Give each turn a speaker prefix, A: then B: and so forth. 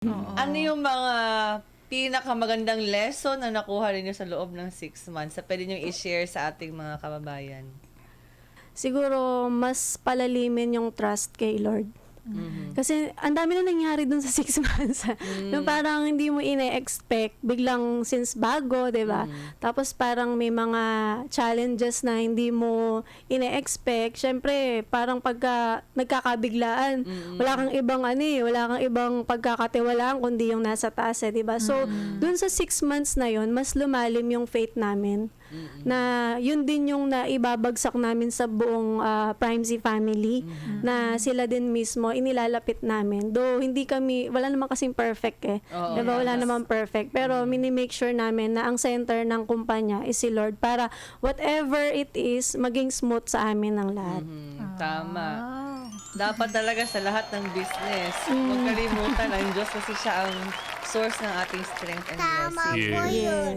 A: Oo.
B: Ano yung mga pinakamagandang lesson na nakuha rin sa loob ng six months na pwede nyo i-share sa ating mga kababayan?
C: Siguro, mas palalimin yung trust kay Lord.
B: Mhm.
C: Kasi ang dami na nangyari dun sa six months. Nung parang hindi mo ine-expect, biglang since bago, 'di ba? Tapos parang may mga challenges na hindi mo ine-expect. Syempre, parang pagka nagkakabiglaan, wala kang ibang ano eh, wala kang ibang pagkakatiwalaan kundi yung nasa taas eh, 'di ba? So, dun sa six months na yon mas lumalim yung faith namin na yun din yung naibabagsak namin sa buong ah, Primesy family na sila din mismo inilalapit namin. Though hindi kami, wala naman kasing perfect eh.
B: Oo,
C: diba? Wala
B: yes.
C: naman perfect. Pero mini-make sure namin na ang center ng kumpanya is si Lord para whatever it is, maging smooth sa amin ang lahat.
B: Mhm. Tama.
A: Wow.
B: Dapat talaga sa lahat ng business, huwag kalimutan ang Diyos kasi siya ang source ng ating strength and blessing.
D: Tama po
E: Yes.
D: yun.